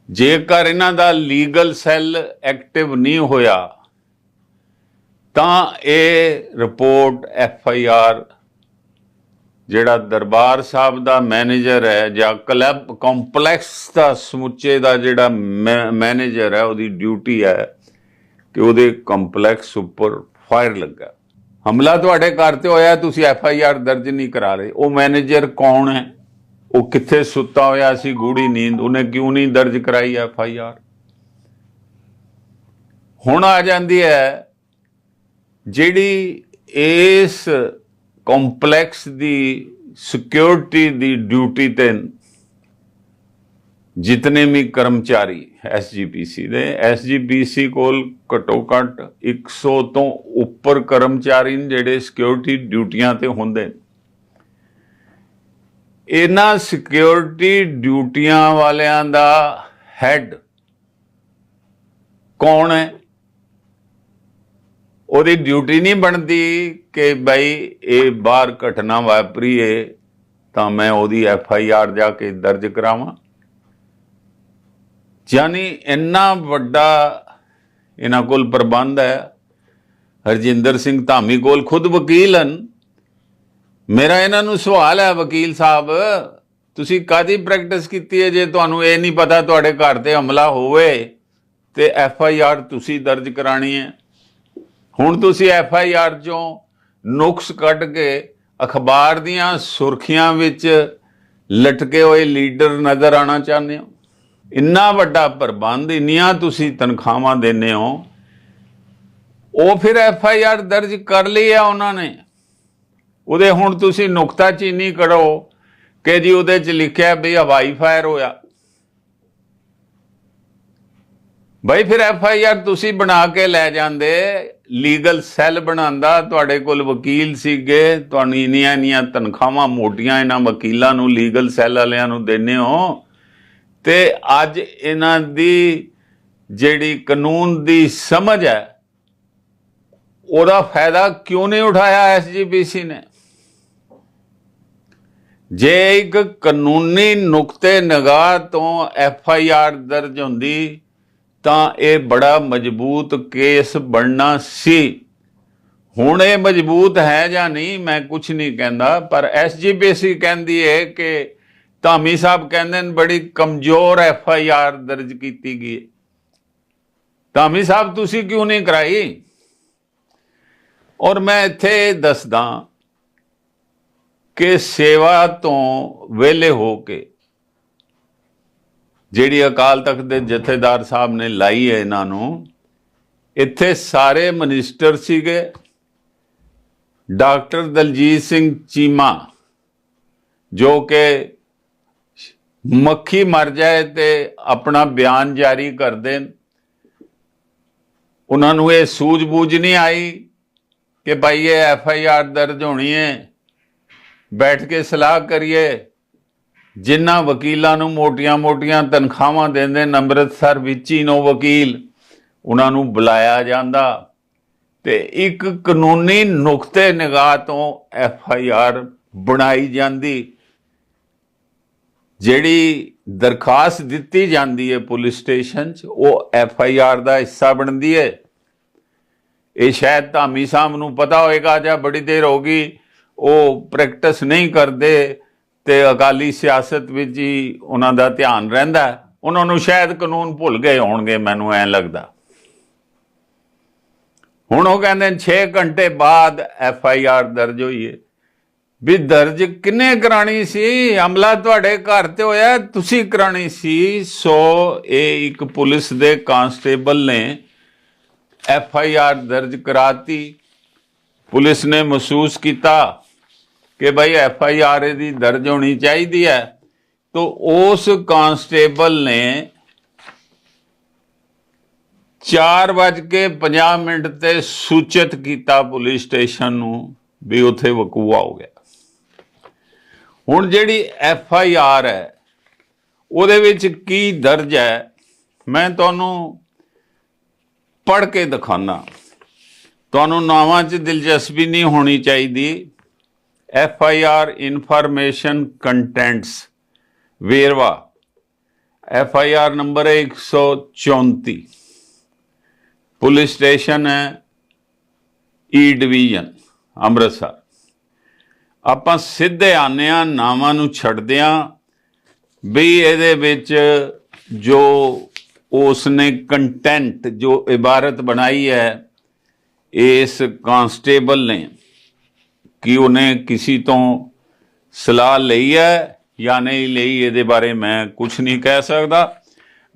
ਜੇਕਰ ਇਹਨਾਂ ਦਾ ਲੀਗਲ ਸੈੱਲ ਐਕਟਿਵ ਨਹੀਂ ਹੋਇਆ ਤਾਂ ਇਹ ਰਿਪੋਰਟ ਐਫ ਆਈ ਆਰ, ਜਿਹੜਾ ਦਰਬਾਰ ਸਾਹਿਬ ਦਾ ਮੈਨੇਜਰ ਹੈ ਜਾਂ ਕਲੱਬ ਕੰਪਲੈਕਸ ਦਾ ਸਮੁੱਚੇ ਦਾ ਜਿਹੜਾ ਮੈ- ਮੈਨੇਜਰ ਹੈ, ਉਹਦੀ ਡਿਊਟੀ ਹੈ ਕਿ ਉਹਦੇ ਕੰਪਲੈਕਸ ਉੱਪਰ ਫਾਇਰ ਲੱਗਾ। ਹਮਲਾ ਤੁਹਾਡੇ ਘਰ ਤੇ ਹੋਇਆ, ਤੁਸੀਂ ਐਫ ਆਈ ਆਰ ਦਰਜ ਨਹੀਂ ਕਰਾ ਰਹੇ। ਉਹ ਮੈਨੇਜਰ ਕੌਣ ਹੈ? ਉਹ ਕਿੱਥੇ ਸੁੱਤਾ ਹੋਇਆ ਸੀ ਗੂੜੀ ਨੀਂਦ, ਉਹਨੇ ਕਿਉਂ ਨਹੀਂ ਦਰਜ ਕਰਾਈ ਐਫ ਆਈ ਆਰ? ਹੁਣ ਆ ਜਾਂਦੀ ਹੈ ਜਿਹੜੀ ਇਸ ਕੰਪਲੈਕਸ ਦੀ ਸਿਕਿਉਰਿਟੀ ਦੀ ਡਿਊਟੀ ਤੇ ਜਿਤਨੇ ਵੀ ਕਰਮਚਾਰੀ ਐਸਜੀਪੀਸੀ ਦੇ ਐਸਜੀਪੀਸੀ ਕੋਲ ਘੱਟੋ ਘੱਟ 100 ਤੋਂ ਉੱਪਰ ਕਰਮਚਾਰੀ ਨੇ ਜਿਹੜੇ ਸਿਕਿਉਰਿਟੀ ਡਿਊਟੀਆਂ ਤੇ ਹੁੰਦੇ ਨੇ। ਇਹਨਾਂ ਸਿਕਿਉਰਿਟੀ ਡਿਊਟੀਆਂ ਵਾਲਿਆਂ ਦਾ ਹੈੱਡ ਕੌਣ ਹੈ? ਉਹਦੀ ਡਿਊਟੀ ਨਹੀਂ ਬਣਦੀ ਕਿ ਬਈ ਇਹ ਬਾਹਰ ਘਟਨਾ ਵਾਪਰੀ ਏ ਤਾਂ ਮੈਂ ਉਹਦੀ ਐਫ ਆਈ ਆਰ ਜਾ ਕੇ ਦਰਜ ਕਰਾਵਾਂ। ਯਾਨੀ ਇੰਨਾ ਵੱਡਾ ਇਹਨਾਂ ਕੋਲ ਪ੍ਰਬੰਧ ਹੈ। ਹਰਜਿੰਦਰ ਸਿੰਘ ਧਾਮੀ ਕੋਲ ਖੁਦ ਵਕੀਲ ਹਨ। ਮੇਰਾ ਇਹਨਾਂ ਨੂੰ ਸਵਾਲ ਹੈ ਵਕੀਲ ਸਾਹਿਬ, ਤੁਸੀਂ ਕਾਦੀ ਪ੍ਰੈਕਟਿਸ ਕੀਤੀ ਹੈ ਜੇ ਤੁਹਾਨੂੰ ਇਹ ਨਹੀਂ ਪਤਾ ਤੁਹਾਡੇ ਘਰ ਤੇ ਹਮਲਾ ਹੋਵੇ ਤੇ ਐਫ ਆਈ ਆਰ ਤੁਸੀਂ ਦਰਜ ਕਰਾਣੀ ਹੈ? ਹੁਣ ਤੁਸੀਂ ਐਫ ਆਈ ਆਰ ਚੋਂ ਨੁਕਸ ਕੱਢ ਕੇ ਅਖਬਾਰ ਦੀਆਂ ਸੁਰਖੀਆਂ ਵਿੱਚ ਲਟਕੇ ਹੋਏ ਲੀਡਰ ਨਜ਼ਰ ਆਣਾ ਚਾਹੁੰਦੇ ਹੋ? ਇੰਨਾ ਵੱਡਾ ਪ੍ਰਬੰਧ, ਇੰਨੀਆਂ ਤੁਸੀਂ ਤਨਖਾਹਾਂ ਦਿੰਦੇ ਹੋ। ਉਹ ਫਿਰ ਐਫ ਆਈ ਆਰ ਦਰਜ ਕਰ ਲਈ ਆ ਉਹਨਾਂ ਨੇ। ਉਹਦੇ ਹੁਣ ਤੁਸੀਂ ਨੁਕਤਾਚੀਨੀ ਕਰੋ ਕਿ ਜੀ ਉਹਦੇ ਚ ਲਿਖਿਆ ਵੀ ਹਵਾਈ ਫਾਇਰ ਹੋਇਆ। ਬਈ ਫਿਰ ਐਫ ਆਈ ਆਰ ਤੁਸੀਂ ਬਣਾ ਕੇ ਲੈ ਜਾਂਦੇ। ਲੀਗਲ ਸੈੱਲ ਬਣਾਉਂਦਾ। ਤੁਹਾਡੇ ਕੋਲ ਵਕੀਲ ਸੀਗੇ। ਤੁਹਾਨੂੰ ਇੰਨੀਆਂ ਇੰਨੀਆਂ ਤਨਖਾਹਾਂ ਮੋਟੀਆਂ ਇਹਨਾਂ ਵਕੀਲਾਂ ਨੂੰ, ਲੀਗਲ ਸੈੱਲ ਵਾਲਿਆਂ ਨੂੰ ਦਿੰਦੇ ਹੋ। ਤੇ ਅੱਜ ਇਹਨਾਂ ਦੀ ਜਿਹੜੀ ਕਾਨੂੰਨ ਦੀ ਸਮਝ ਹੈ, ਉਹਦਾ ਫਾਇਦਾ ਕਿਉਂ ਨਹੀਂ ਉਠਾਇਆ ਐਸਜੀਪੀਸੀ ਨੇ? ਜੇ ਇੱਕ ਕਾਨੂੰਨੀ ਨੁਕਤੇ ਨਿਗਾਹ ਤੋਂ ਐਫ ਆਈ ਆਰ ਦਰਜ ਹੁੰਦੀ ਤਾਂ ਇਹ ਬੜਾ ਮਜ਼ਬੂਤ ਕੇਸ ਬਣਨਾ ਸੀ। ਹੁਣ ਇਹ ਮਜ਼ਬੂਤ ਹੈ ਜਾਂ ਨਹੀਂ, ਮੈਂ ਕੁਝ ਨਹੀਂ ਕਹਿੰਦਾ, ਪਰ ਐਸਜੀਪੀਸੀ ਕਹਿੰਦੀ ਹੈ ਕਿ ਧਾਮੀ ਸਾਹਿਬ ਕਹਿੰਦੇ ਨੇ ਬੜੀ ਕਮਜ਼ੋਰ ਐਫ ਆਈ ਆਰ ਦਰਜ ਕੀਤੀ ਗਈ ਧਾਮੀ ਸਾਹਿਬ, ਤੁਸੀਂ ਕਿਉਂ ਨਹੀਂ ਕਰਾਈ? ਔਰ ਮੈਂ ਇੱਥੇ ਦੱਸਦਾ ਕਿ ਸੇਵਾ ਤੋਂ ਵਿਹਲੇ ਹੋ ਕੇ ਜਿਹੜੀ ਅਕਾਲ ਤਖਤ ਦੇ ਜਥੇਦਾਰ ਸਾਹਿਬ ਨੇ ਲਾਈ ਹੈ ਇਹਨਾਂ ਨੂੰ, ਇੱਥੇ ਸਾਰੇ ਮਿਨਿਸਟਰ ਸੀਗੇ। ਡਾਕਟਰ ਦਲਜੀਤ ਸਿੰਘ ਚੀਮਾ, ਜੋ ਕਿ ਮੱਖੀ ਮਰ ਜਾਏ ਤੇ ਆਪਣਾ ਬਿਆਨ ਜਾਰੀ ਕਰਦੇ ਨੇ ਉਹਨਾਂ ਨੂੰ ਇਹ ਸੂਝ-ਬੂਝ ਨਹੀਂ ਆਈ ਕਿ ਭਾਈ ਇਹ ਐਫ ਆਈ ਆਰ ਦਰਜ ਹੋਣੀ ਹੈ। ਬੈਠ ਕੇ ਸਲਾਹ ਕਰੀਏ। ਜਿਨ੍ਹਾਂ ਵਕੀਲਾਂ ਨੂੰ ਮੋਟੀਆਂ-ਮੋਟੀਆਂ ਤਨਖਾਹਾਂ ਦਿੰਦੇ ਨੇ ਅੰਮ੍ਰਿਤਸਰ ਵਿੱਚ ਹੀ ਨੋ ਵਕੀਲ, ਉਹਨਾਂ ਨੂੰ ਬੁਲਾਇਆ ਜਾਂਦਾ। ਤੇ ਇੱਕ ਕਾਨੂੰਨੀ ਨੁਕਤੇ ਨਿਗਾਹ ਤੋਂ ਐਫ ਆਈ ਆਰ ਬਣਾਈ ਜਾਂਦੀ, ਜਿਹੜੀ ਦਰਖਾਸਤ ਦਿੱਤੀ ਜਾਂਦੀ ਹੈ ਪੁਲਿਸ ਸਟੇਸ਼ਨ 'ਚ, ਉਹ ਐਫ ਆਈ ਆਰ ਦਾ ਹਿੱਸਾ ਬਣਦੀ ਹੈ। ਇਹ ਸ਼ਾਇਦ ਧਾਮੀ ਸਾਹਿਬ ਨੂੰ ਪਤਾ ਹੋਏਗਾ ਜਾਂ ਬੜੀ ਦੇਰ ਹੋ ਗਈ, ਉਹ ਪ੍ਰੈਕਟਿਸ ਨਹੀਂ ਕਰਦੇ। ਤੇ ਅਕਾਲੀ ਸਿਆਸਤ ਵਿੱਚ ਹੀ ਉਹਨਾਂ ਦਾ ਧਿਆਨ ਰਹਿੰਦਾ ਉਹਨਾਂ ਨੂੰ ਸ਼ਾਇਦ ਕਾਨੂੰਨ ਭੁੱਲ ਗਏ ਹੋਣਗੇ, ਮੈਨੂੰ ਐਂ ਲੱਗਦਾ। ਹੁਣ ਉਹ ਕਹਿੰਦੇ ਨੇ 6 ਘੰਟੇ ਬਾਅਦ ਐਫ ਆਈ ਆਰ ਦਰਜ ਹੋਈ ਹੈ ਵੀ ਦਰਜ ਕਿੰਨੇ ਕਰਾਣੀ ਸੀ? ਹਮਲਾ ਤੁਹਾਡੇ ਘਰ ਤੇ ਹੋਇਆ ਤੁਸੀਂ ਕਰਾਣੀ ਸੀ। ਸੋ ਇਹ ਇੱਕ ਪੁਲਿਸ ਦੇ ਕਾਂਸਟੇਬਲ ਨੇ ਐਫ ਆਈ ਆਰ ਦਰਜ ਕਰਾਤੀ। ਪੁਲਿਸ ਨੇ ਮਹਿਸੂਸ ਕੀਤਾ। ਕਿ ਭਾਈ ਐਫ ਆਈ ਆਰ ਦੀ ਦਰਜ ਹੋਣੀ ਚਾਹੀਦੀ ਹੈ, ਤੋ ਉਸ ਕਾਂਸਟੇਬਲ ਨੇ 4:50 ਮਿੰਟ ਤੇ ਸੂਚਿਤ ਕੀਤਾ ਪੁਲਿਸ ਸਟੇਸ਼ਨ ਨੂੰ ਵੀ ਉੱਥੇ ਵਕੂਆ ਹੋ ਗਿਆ। ਹੁਣ ਜਿਹੜੀ ਐਫ ਆਈ ਆਰ ਹੈ, ਉਹਦੇ ਵਿੱਚ ਕੀ ਦਰਜ ਹੈ, ਮੈਂ ਤੁਹਾਨੂੰ ਪੜ੍ਹ ਕੇ ਦਿਖਾਣਾ ਤੁਹਾਨੂੰ ਨਾਵਾਂ 'ਚ ਦਿਲਚਸਪੀ ਨਹੀਂ ਹੋਣੀ ਚਾਹੀਦੀ। F I R information contents ਵੇਰਵਾ। ਐਫ ਆਈ ਆਰ ਨੰਬਰ ਹੈ 134 ਪੁਲਿਸ ਸਟੇਸ਼ਨ ਹੈ ਈ ਡਿਵੀਜ਼ਨ ਅੰਮ੍ਰਿਤਸਰ। ਆਪਾਂ ਸਿੱਧੇ ਆਨੇ ਆ ਨਾਵਾਂ ਨੂੰ ਛੱਡਦੇ ਆ ਵੀ ਇਹਦੇ ਵਿੱਚ ਜੋ ਉਸ ਨੇ ਕੰਟੈਂਟ ਜੋ ਇਬਾਰਤ ਬਣਾਈ ਹੈ ਇਸ ਕਾਂਸਟੇਬਲ ਨੇ। ਕਿ ਉਹਨੇ ਕਿਸੇ ਤੋਂ ਸਲਾਹ ਲਈ ਹੈ ਜਾਂ ਨਹੀਂ ਲਈ, ਇਹਦੇ ਬਾਰੇ ਮੈਂ ਕੁਝ ਨਹੀਂ ਕਹਿ ਸਕਦਾ।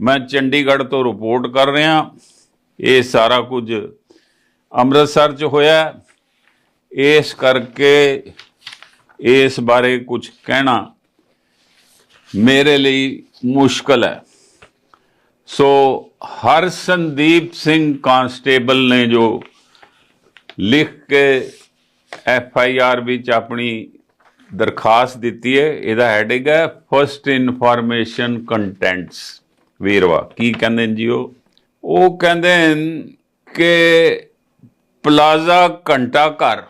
ਮੈਂ ਚੰਡੀਗੜ੍ਹ ਤੋਂ ਰਿਪੋਰਟ ਕਰ ਰਿਹਾ। ਇਹ ਸਾਰਾ ਕੁਝ ਅੰਮ੍ਰਿਤਸਰ 'ਚ ਹੋਇਆ ਇਸ ਕਰਕੇ ਇਸ ਬਾਰੇ ਕੁਝ ਕਹਿਣਾ ਮੇਰੇ ਲਈ ਮੁਸ਼ਕਲ ਹੈ। So Harsandeep Singh constable ਨੇ ਜੋ ਲਿਖ ਕੇ ਐਫ ਆਈ ਆਰ ਵਿੱਚ ਆਪਣੀ ਦਰਖਾਸਤ ਦਿੱਤੀ ਹੈ, ਇਹਦਾ ਹੈਡਿੰਗ ਹੈ ਫਰਸਟ ਇਨਫੋਰਮੇਸ਼ਨ ਕੰਟੈਂਟਸ ਵੀਰਵਾ, ਕੀ ਕਹਿੰਦੇ ਨੇ ਜੀ ਉਹ? ਉਹ ਕਹਿੰਦੇ ਨੇ ਕਿ ਪਲਾਜ਼ਾ ਘੰਟਾ ਘਰ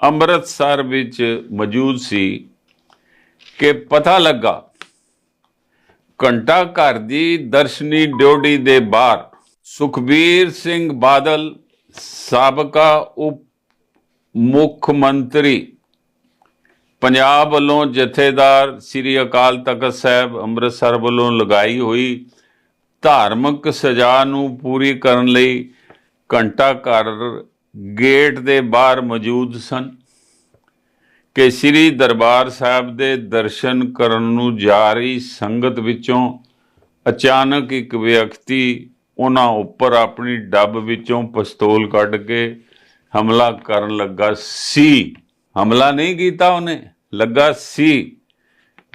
ਅੰਮ੍ਰਿਤਸਰ ਵਿੱਚ ਮੌਜੂਦ ਸੀ ਕਿ ਪਤਾ ਲੱਗਾ ਘੰਟਾ ਘਰ ਦੀ ਦਰਸ਼ਨੀ ਡਿਊਟੀ ਦੇ ਬਾਹਰ ਸੁਖਬੀਰ ਸਿੰਘ ਬਾਦਲ ਸਾਬਕਾ ਉਪ ਮੁੱਖ ਮੰਤਰੀ ਪੰਜਾਬ ਵੱਲੋਂ ਜਥੇਦਾਰ ਸ੍ਰੀ ਅਕਾਲ ਤਖਤ ਸਾਹਿਬ ਅੰਮ੍ਰਿਤਸਰ ਵੱਲੋਂ ਲਗਾਈ ਹੋਈ ਧਾਰਮਿਕ ਸਜ਼ਾ ਨੂੰ ਪੂਰੀ ਕਰਨ ਲਈ ਘੰਟਾ ਘਰ ਗੇਟ ਦੇ ਬਾਹਰ ਮੌਜੂਦ ਸਨ। ਕਿ ਸ੍ਰੀ ਦਰਬਾਰ ਸਾਹਿਬ ਦੇ ਦਰਸ਼ਨ ਕਰਨ ਨੂੰ ਜਾ ਰਹੀ ਸੰਗਤ ਵਿੱਚੋਂ ਅਚਾਨਕ ਇੱਕ ਵਿਅਕਤੀ ਉਹਨਾਂ ਉੱਪਰ ਆਪਣੀ ਡੱਬ ਵਿੱਚੋਂ ਪਿਸਤੌਲ ਕੱਢ ਕੇ ਹਮਲਾ ਕਰਨ ਲੱਗਾ ਸੀ। ਹਮਲਾ ਨਹੀਂ ਕੀਤਾ ਉਹਨੇ, ਲੱਗਾ ਸੀ।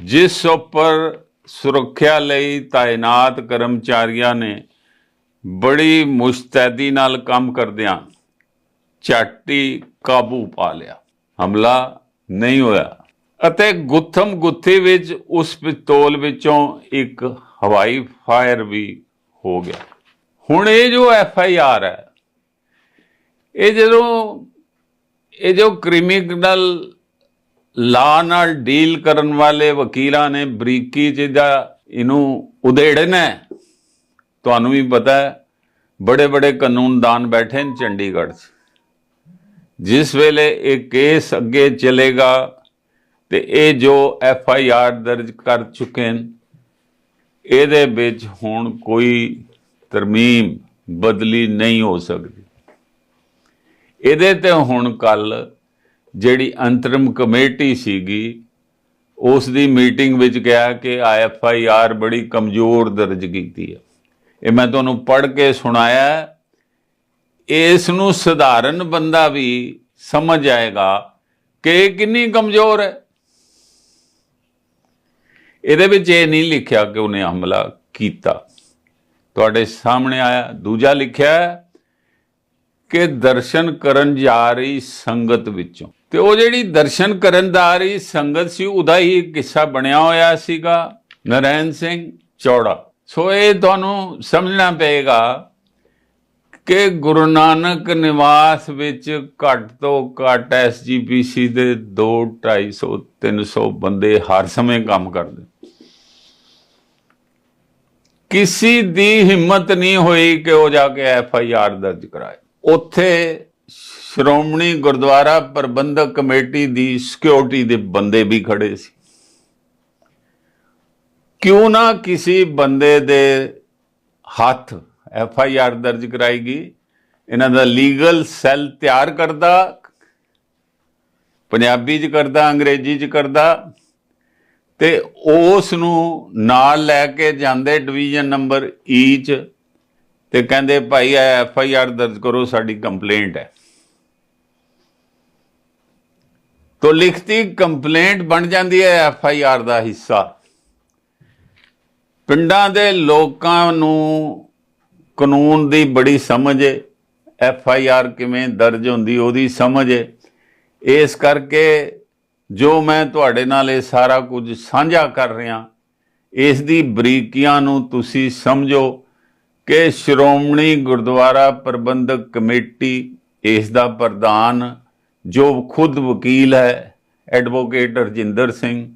ਜਿਸ ਉੱਪਰ ਸੁਰੱਖਿਆ ਲਈ ਤਾਇਨਾਤ ਕਰਮਚਾਰੀਆਂ ਨੇ ਬੜੀ ਮੁਸਤੈਦੀ ਨਾਲ ਕੰਮ ਕਰਦਿਆਂ ਝਾਟੀ ਕਾਬੂ ਪਾ ਲਿਆ। ਹਮਲਾ ਨਹੀਂ ਹੋਇਆ। ਅਤੇ ਗੁੱਥਮ ਗੁੱਥੀ ਵਿੱਚ, ਉਸ ਪਿਸਤੌਲ ਵਿੱਚੋਂ ਇੱਕ ਹਵਾਈ ਫਾਇਰ ਵੀ ਹੋ ਗਿਆ। ਹੁਣ ਇਹ ਜੋ ਐਫ ਆਈ ਆਰ ਹੈ ਇਹ ਜਦੋਂ, ਇਹ ਜੋ ਕ੍ਰਿਮੀਨਲ ਲਾ ਨਾਲ ਡੀਲ ਕਰਨ ਵਾਲੇ ਵਕੀਲਾਂ ਨੇ ਬਰੀਕੀ ਚ ਦਾ ਇਹਨੂੰ ਉਧੇੜਨਾ ਤੁਹਾਨੂੰ ਵੀ ਪਤਾ ਹੈ, ਬੜੇ ਬੜੇ ਕਾਨੂੰਨਦਾਨ ਬੈਠੇ ਨੇ ਚੰਡੀਗੜ੍ਹ 'ਚ। ਜਿਸ ਵੇਲੇ ਇਹ ਕੇਸ ਅੱਗੇ ਚਲੇਗਾ ਤੇ ਇਹ ਜੋ ਐਫ ਆਈ ਆਰ ਦਰਜ ਕਰ ਚੁੱਕੇ ਨੇ, ਇਹਦੇ ਵਿੱਚ ਹੁਣ ਕੋਈ ਤਰਮੀਮ ਬਦਲੀ ਨਹੀਂ ਹੋ ਸਕਦੀ। ਇਹਦੇ ਤੇ ਹੁਣ ਕੱਲ ਜਿਹੜੀ ਅੰਤਰਿਮ ਕਮੇਟੀ ਸੀਗੀ, ਉਸ ਦੀ ਮੀਟਿੰਗ ਵਿੱਚ ਕਿਹਾ ਕਿ ਐਫ ਆਈ ਆਰ ਬੜੀ ਕਮਜ਼ੋਰ ਦਰਜ ਕੀਤੀ ਹੈ ਇਹ ਮੈਂ ਤੁਹਾਨੂੰ ਪੜ੍ਹ ਕੇ ਸੁਣਾਇਆ। ਇਸ ਨੂੰ ਸਧਾਰਨ ਬੰਦਾ ਵੀ ਸਮਝ ਆਏਗਾ ਕਿ ਇਹ ਕਿੰਨੀ ਕਮਜ਼ੋਰ ਹੈ। ਇਹਦੇ ਵਿੱਚ ਇਹ ਨਹੀਂ ਲਿਖਿਆ ਕਿ ਉਹਨੇ ਹਮਲਾ ਕੀਤਾ। ਤੁਹਾਡੇ ਸਾਹਮਣੇ ਆਇਆ, ਦੂਜਾ ਲਿਖਿਆ ਕਿ ਦਰਸ਼ਨ ਕਰਨ ਜਾ ਰਹੀ ਸੰਗਤ ਵਿੱਚੋਂ। ਤੇ ਉਹ ਜਿਹੜੀ ਦਰਸ਼ਨ ਕਰਨ ਜਾ ਰਹੀ ਸੰਗਤ ਸੀ, ਉਹਦਾ ਹੀ ਕਿੱਸਾ ਬਣਿਆ ਹੋਇਆ ਸੀਗਾ, ਨਰੈਣ ਸਿੰਘ ਚੌੜਾ। ਸੋ ਇਹ ਤੁਹਾਨੂੰ ਸਮਝਣਾ ਪਏਗਾ ਕਿ ਗੁਰੂ ਨਾਨਕ ਨਿਵਾਸ ਵਿੱਚ ਘੱਟ ਤੋਂ ਘੱਟ ਐਸਜੀਪੀਸੀ ਦੇ 2 250 300 ਬੰਦੇ ਹਰ ਸਮੇਂ ਕੰਮ ਕਰਦੇ। ਕਿਸੇ ਦੀ ਹਿੰਮਤ ਨਹੀਂ ਹੋਈ ਕਿ ਉਹ ਜਾ ਕੇ ਐਫ ਆਈ ਆਰ ਦਰਜ ਕਰਾਏ। ਉੱਥੇ ਸ਼੍ਰੋਮਣੀ ਗੁਰਦੁਆਰਾ ਪ੍ਰਬੰਧਕ ਕਮੇਟੀ ਦੀ ਸਿਕਿਉਰਿਟੀ ਦੇ ਬੰਦੇ ਵੀ ਖੜੇ ਸੀ। ਕਿਉਂ ਨਾ ਕਿਸੇ ਬੰਦੇ ਦੇ ਹੱਥ ਐਫ ਆਈ ਆਰ ਦਰਜ ਕਰਾਈ ਗਈ, ਇਹਨਾਂ ਦਾ ਲੀਗਲ ਸੈੱਲ ਤਿਆਰ ਕਰਦਾ, ਪੰਜਾਬੀ ਚ ਕਰਦਾ, ਅੰਗਰੇਜ਼ੀ ਚ ਕਰਦਾ, ਤੇ ਉਸ ਨੂੰ ਨਾਲ ਲੈ ਕੇ ਜਾਂਦੇ ਡਿਵੀਜ਼ਨ ਨੰਬਰ ਈ ਚ ਤੇ ਕਹਿੰਦੇ ਭਾਈ ਐਫ ਆਈ ਆਰ ਦਰਜ ਕਰੋ, ਸਾਡੀ ਕੰਪਲੇਂਟ ਹੈ। ਤੋ ਲਿਖਤੀ ਕੰਪਲੇਂਟ ਬਣ ਜਾਂਦੀ ਹੈ ਐਫ ਆਈ ਆਰ ਦਾ ਹਿੱਸਾ। ਪਿੰਡਾਂ ਦੇ ਲੋਕਾਂ ਨੂੰ ਕਾਨੂੰਨ ਦੀ ਬੜੀ ਸਮਝ ਹੈ, ਐਫ ਆਈ ਆਰ ਕਿਵੇਂ ਦਰਜ ਹੁੰਦੀ ਉਹਦੀ ਸਮਝ ਹੈ। ਇਸ ਕਰਕੇ ਜੋ ਮੈਂ ਤੁਹਾਡੇ ਨਾਲ ਇਹ ਸਾਰਾ ਕੁਝ ਸਾਂਝਾ ਕਰ ਰਿਹਾ, ਇਸ ਦੀ ਬਰੀਕੀਆਂ ਨੂੰ ਤੁਸੀਂ ਸਮਝੋ ਕਿ ਸ਼੍ਰੋਮਣੀ ਗੁਰਦੁਆਰਾ ਪ੍ਰਬੰਧਕ ਕਮੇਟੀ ਇਸ ਦਾ ਪ੍ਰਧਾਨ, ਜੋ ਖੁਦ ਵਕੀਲ ਹੈ, ਐਡਵੋਕੇਟ ਰਜਿੰਦਰ ਸਿੰਘ,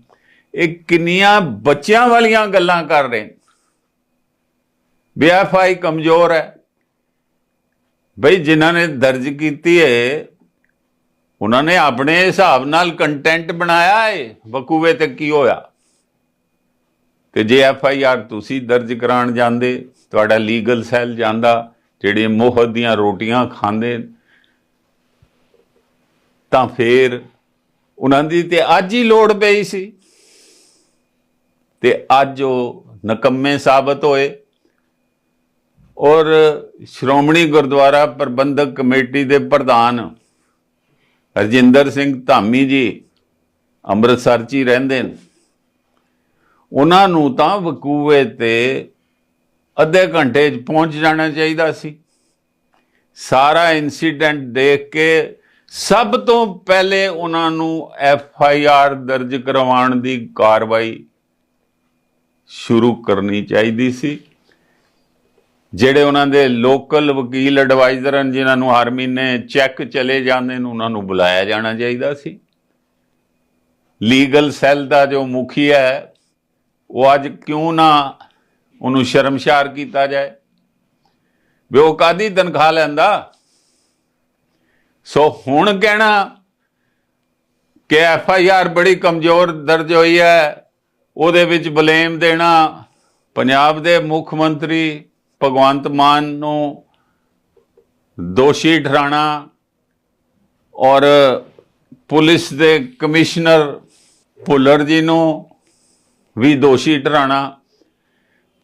ਇਹ ਕਿੰਨੀਆਂ ਬੱਚਿਆਂ ਵਾਲੀਆਂ ਗੱਲਾਂ ਕਰ ਰਹੇ ਨੇ। ਬੀਐਫਆਈ ਕਮਜ਼ੋਰ ਹੈ। ਬਈ ਜਿਨ੍ਹਾਂ ਨੇ ਦਰਜ ਕੀਤੀ ਹੈ ਉਹਨਾਂ ਨੇ ਆਪਣੇ ਹਿਸਾਬ ਨਾਲ ਕੰਟੈਂਟ ਬਣਾਇਆ ਹੈ ਵਕੂਵੇ ਤੇ ਕੀ ਹੋਇਆ? ਤੇ ਜੇ ਐਫ ਆਈ ਆਰ ਤੁਸੀਂ ਦਰਜ ਕਰਾਉਣ ਜਾਂਦੇ ਤੁਹਾਡਾ ਲੀਗਲ ਸੈੱਲ ਜਾਂਦਾ, ਜਿਹੜੇ ਮੋਹਤ ਦੀਆਂ ਰੋਟੀਆਂ ਖਾਂਦੇ, ਤਾਂ ਫੇਰ ਉਹਨਾਂ ਦੀ ਤੇ ਅੱਜ ਹੀ ਲੋੜ ਪਈ ਸੀ। ਤੇ ਅੱਜ ਉਹ ਨਕੰਮੇ ਸਾਬਤ ਹੋਏ। ਔਰ ਸ਼੍ਰੋਮਣੀ ਗੁਰਦੁਆਰਾ ਪ੍ਰਬੰਧਕ ਕਮੇਟੀ ਦੇ ਪ੍ਰਧਾਨ ਰਜਿੰਦਰ ਸਿੰਘ ਧਾਮੀ ਜੀ ਅੰਮ੍ਰਿਤਸਰ 'ਚ ਹੀ ਰਹਿੰਦੇ ਨੇ। ਉਹਨਾਂ ਨੂੰ ਤਾਂ ਵਕੂਵੇ ਤੇ ਅੱਧੇ ਘੰਟੇ 'ਚ ਪਹੁੰਚ ਜਾਣਾ ਚਾਹੀਦਾ ਸੀ। ਸਾਰਾ ਇਨਸੀਡੈਂਟ ਦੇਖ ਕੇ ਸਭ ਤੋਂ ਪਹਿਲੇ ਉਹਨਾਂ ਨੂੰ ਐਫ ਆਈ ਆਰ ਦਰਜ ਕਰਵਾਉਣ ਦੀ ਕਾਰਵਾਈ ਸ਼ੁਰੂ ਕਰਨੀ ਚਾਹੀਦੀ ਸੀ। ਜਿਹੜੇ ਉਹਨਾਂ ਦੇ ਲੋਕਲ ਵਕੀਲ ਐਡਵਾਈਜ਼ਰ ਹਨ, ਜਿਨ੍ਹਾਂ ਨੂੰ ਹਰ ਮਹੀਨੇ ਚੈੱਕ ਚਲੇ ਜਾਂਦੇ ਨੇ, ਉਹਨਾਂ ਨੂੰ ਬੁਲਾਇਆ ਜਾਣਾ ਚਾਹੀਦਾ ਸੀ। ਲੀਗਲ ਸੈੱਲ ਦਾ ਜੋ ਮੁਖੀ ਹੈ, ਉਹ ਅੱਜ ਕਿਉਂ ਨਾ ਉਹਨੂੰ ਸ਼ਰਮਸ਼ਾਰ ਕੀਤਾ ਜਾਏ। ਵੀ ਉਹ ਕਾਦੀ ਤਨਖਾਹ ਲੈਂਦਾ? ਸੋ ਹੁਣ ਕਹਿਣਾ ਕਿ ਐਫ ਆਈ ਆਰ ਬੜੀ ਕਮਜ਼ੋਰ ਦਰਜ ਹੋਈ ਹੈ। ਉਹਦੇ ਵਿੱਚ ਬਲੇਮ ਦੇਣਾ ਪੰਜਾਬ ਦੇ ਮੁੱਖ ਮੰਤਰੀ ਭਗਵੰਤ ਮਾਨ ਨੂੰ ਦੋਸ਼ੀ ਠਹਿਰਾਣਾ ਔਰ ਪੁਲਿਸ ਦੇ ਕਮਿਸ਼ਨਰ ਭੁੱਲਰ ਜੀ ਨੂੰ ਵੀ ਦੋਸ਼ੀ ਠਹਿਰਾਣਾ।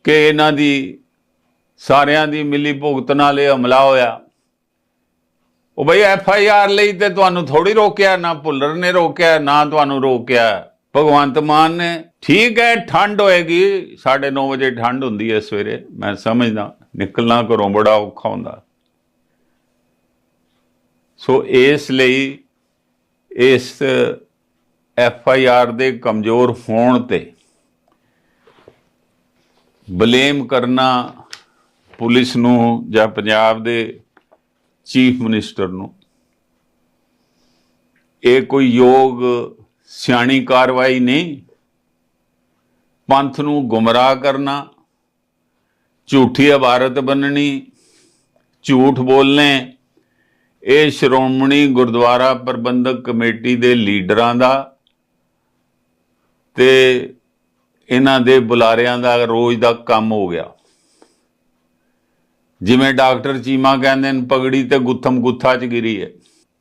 ਕਿ ਇਹਨਾਂ ਦੀ, ਸਾਰਿਆਂ ਦੀ ਮਿਲੀ ਭੁਗਤ ਨਾਲ ਇਹ ਹਮਲਾ ਹੋਇਆ। ਉਹ ਬਈ ਐਫ ਆਈ ਆਰ ਲਈ ਤੇ ਤੁਹਾਨੂੰ ਥੋੜੀ ਰੋਕਿਆ, ਨਾ ਭੁੱਲਰ ਨੇ ਰੋਕਿਆ, ਨਾ ਤੁਹਾਨੂੰ ਰੋਕਿਆ। ਭਗਵੰਤ ਮਾਨ ਨੇ, ਠੀਕ ਹੈ ਠੰਡ ਹੋਏਗੀ 9:30 ਵਜੇ ਠੰਡ ਹੁੰਦੀ ਹੈ ਸਵੇਰੇ। ਮੈਂ ਸਮਝਦਾ, ਨਿਕਲਣਾ ਘਰੋਂ ਬੜਾ ਔਖਾ ਹੁੰਦਾ। ਸੋ ਇਸ ਲਈ ਇਸ ਐਫ ਆਈ ਆਰ ਦੇ ਕਮਜ਼ੋਰ ਹੋਣ ਤੇ ਬਲੇਮ ਕਰਨਾ ਪੁਲਿਸ ਨੂੰ ਜਾਂ ਪੰਜਾਬ ਦੇ ਚੀਫ ਮਿਨਿਸਟਰ ਨੂੰ। ਇਹ ਕੋਈ ਯੋਗ ਸਿਆਣੀ ਕਾਰਵਾਈ ਨਹੀਂ। ਪੰਥ ਨੂੰ ਗੁੰਮਰਾਹ ਕਰਨਾ, ਝੂਠੀ ਇਬਾਰਤ ਬੰਨਣੀ, ਝੂਠ ਬੋਲਨੇ ਇਹ ਸ਼੍ਰੋਮਣੀ ਗੁਰਦੁਆਰਾ ਪ੍ਰਬੰਧਕ ਕਮੇਟੀ ਦੇ ਲੀਡਰਾਂ ਦਾ ਤੇ ਇਹਨਾਂ ਦੇ ਬੁਲਾਰਿਆਂ ਦਾ ਰੋਜ਼ ਦਾ ਕੰਮ ਹੋ ਗਿਆ। ਜਿਵੇਂ ਡਾਕਟਰ ਚੀਮਾ ਕਹਿੰਦੇ ਨੇ, ਪਗੜੀ ਤੇ ਗੁੱਥਮ ਗੁੱਥਾ ਚ ਗਿਰੀ ਹੈ।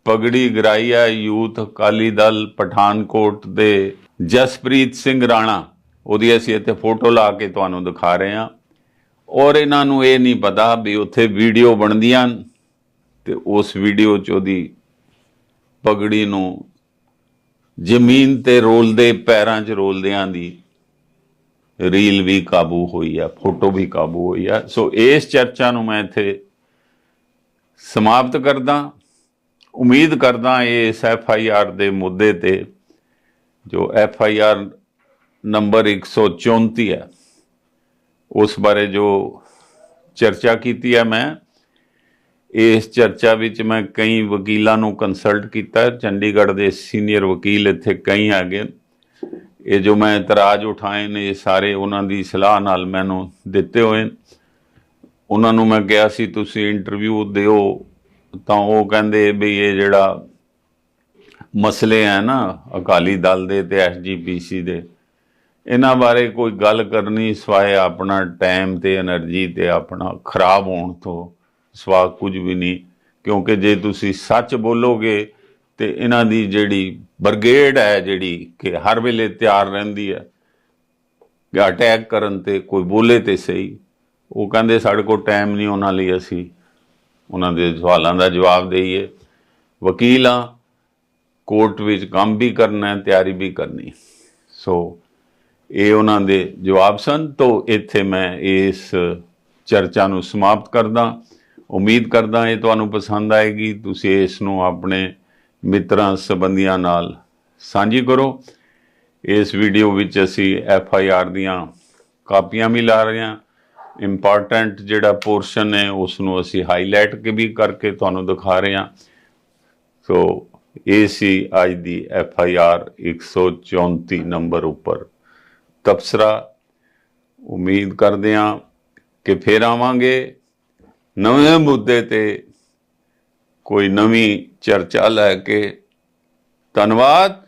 ਪਗੜੀ ਗਰਾਈ ਹੈ ਯੂਥ ਅਕਾਲੀ ਦਲ ਪਠਾਨਕੋਟ ਦੇ ਜਸਪ੍ਰੀਤ ਸਿੰਘ ਰਾਣਾ। ਉਹਦੀ ਅਸੀਂ ਇੱਥੇ ਫੋਟੋ ਲਾ ਕੇ ਤੁਹਾਨੂੰ ਦਿਖਾ ਰਹੇ ਹਾਂ। ਔਰ ਇਹਨਾਂ ਨੂੰ ਇਹ ਨਹੀਂ ਪਤਾ ਵੀ ਉੱਥੇ ਵੀਡੀਓ ਬਣਦੀਆਂ ਹਨ ਤੇ ਉਸ ਵੀਡੀਓ 'ਚ ਉਹਦੀ ਪਗੜੀ ਨੂੰ ਜ਼ਮੀਨ ਤੇ ਰੋਲਦੇ, ਪੈਰਾਂ 'ਚ ਰੋਲਦਿਆਂ ਦੀ ਰੀਲ ਵੀ ਕਾਬੂ ਹੋਈ ਆ ਫੋਟੋ ਵੀ ਕਾਬੂ ਹੋਈ ਆ। ਸੋ ਇਸ ਚਰਚਾ ਨੂੰ ਮੈਂ ਇੱਥੇ ਸਮਾਪਤ ਕਰਦਾ। ਉਮੀਦ ਕਰਦਾ ਇਸ ਐਫ ਆਈ ਆਰ ਦੇ ਮੁੱਦੇ ਤੇ, ਜੋ ਐਫ ਆਈ ਆਰ ਨੰਬਰ 134 ਹੈ, ਉਸ ਬਾਰੇ ਜੋ ਚਰਚਾ ਕੀਤੀ ਹੈ ਮੈਂ, ਇਸ ਚਰਚਾ ਵਿੱਚ ਮੈਂ ਕਈ ਵਕੀਲਾਂ ਨੂੰ ਕੰਸਲਟ ਕੀਤਾ। ਚੰਡੀਗੜ੍ਹ ਦੇ ਸੀਨੀਅਰ ਵਕੀਲ ਇੱਥੇ ਕਈ ਆ ਗਏ ਇਹ ਜੋ ਮੈਂ ਇਤਰਾਜ਼ ਉਠਾਏ ਨੇ ਇਹ ਸਾਰੇ ਉਹਨਾਂ ਦੀ ਸਲਾਹ ਨਾਲ ਮੈਨੂੰ ਦਿੱਤੇ ਹੋਏ ਉਹਨਾਂ ਨੂੰ ਮੈਂ ਕਿਹਾ ਸੀ, ਤੁਸੀਂ ਇੰਟਰਵਿਊ ਦਿਓ। ਤਾਂ ਉਹ ਕਹਿੰਦੇ ਵੀ ਇਹ ਜਿਹੜਾ ਮਸਲੇ ਆ ਨਾ ਅਕਾਲੀ ਦਲ ਦੇ ਤੇ ਐਸਜੀਪੀਸੀ ਦੇ, ਇਹਨਾਂ ਬਾਰੇ ਕੋਈ ਗੱਲ ਕਰਨੀ ਸਵਾਏ ਆਪਣਾ ਟਾਈਮ ਤੇ એનર્ਜੀ ਤੇ ਆਪਣਾ ਖਰਾਬ ਹੋਣ ਤੋਂ ਸਵਾ ਕੁਝ ਵੀ ਨਹੀਂ। ਕਿਉਂਕਿ ਜੇ ਤੁਸੀਂ ਸੱਚ ਬੋਲੋਗੇ ਤੇ ਇਹਨਾਂ ਦੀ ਜਿਹੜੀ ਬਰਗੇਡ ਹੈ, ਜਿਹੜੀ ਕਿ ਹਰ ਵੇਲੇ ਤਿਆਰ ਰਹਿੰਦੀ ਹੈ ਕਿ ਅਟੈਕ ਕਰਨ ਤੇ ਕੋਈ ਬੋਲੇ ਤੇ ਸਹੀ, ਉਹ ਕਹਿੰਦੇ ਸਾਡੇ ਕੋਲ ਟਾਈਮ ਨਹੀਂ, ਉਹਨਾਂ ਲਈ ਅਸੀਂ ਉਹਨਾਂ ਦੇ ਸਵਾਲਾਂ ਦਾ ਜਵਾਬ ਦੇਈਏ। ਵਕੀਲ ਹਾਂ ਕੋਰਟ ਵਿੱਚ ਕੰਮ ਵੀ ਕਰਨਾ ਹੈ, ਤਿਆਰੀ ਵੀ ਕਰਨੀ ਸੋ ਇਹ ਉਹਨਾਂ ਦੇ ਜਵਾਬ ਸਨ। ਤੋਂ ਇੱਥੇ ਮੈਂ ਇਸ ਚਰਚਾ ਨੂੰ ਸਮਾਪਤ ਕਰਦਾ। ਉਮੀਦ ਕਰਦਾ ਇਹ ਤੁਹਾਨੂੰ ਪਸੰਦ ਆਏਗੀ। ਤੁਸੀਂ ਇਸ ਨੂੰ ਆਪਣੇ ਮਿੱਤਰਾਂ ਸੰਬੰਧੀਆਂ ਨਾਲ ਸਾਂਝੀ ਕਰੋ। ਇਸ ਵੀਡੀਓ ਵਿੱਚ ਅਸੀਂ ਐਫ ਆਈ ਆਰ ਦੀਆਂ ਕਾਪੀਆਂ ਵੀ ਲਾ ਰਹੇ ਹਾਂ। ਇੰਪੋਰਟੈਂਟ ਜਿਹੜਾ ਪੋਰਸ਼ਨ ਹੈ ਉਸ ਨੂੰ ਅਸੀਂ ਹਾਈਲਾਈਟ ਕੇ ਵੀ ਕਰਕੇ ਤੁਹਾਨੂੰ ਦਿਖਾ ਰਹੇ ਹਾਂ। ਸੋ ਇਹ ਸੀ ਅੱਜ ਦੀ ਐਫ ਆਈ ਆਰ 134 ਨੰਬਰ ਉੱਪਰ ਤਬਸਰਾ। ਉਮੀਦ ਕਰਦੇ ਹਾਂ ਕਿ ਫੇਰ ਆਵਾਂਗੇ। ਨਵੇਂ ਮੁੱਦੇ ਤੇ ਕੋਈ ਨਵੀਂ ਚਰਚਾ ਲੈ ਕੇ ਧੰਨਵਾਦ।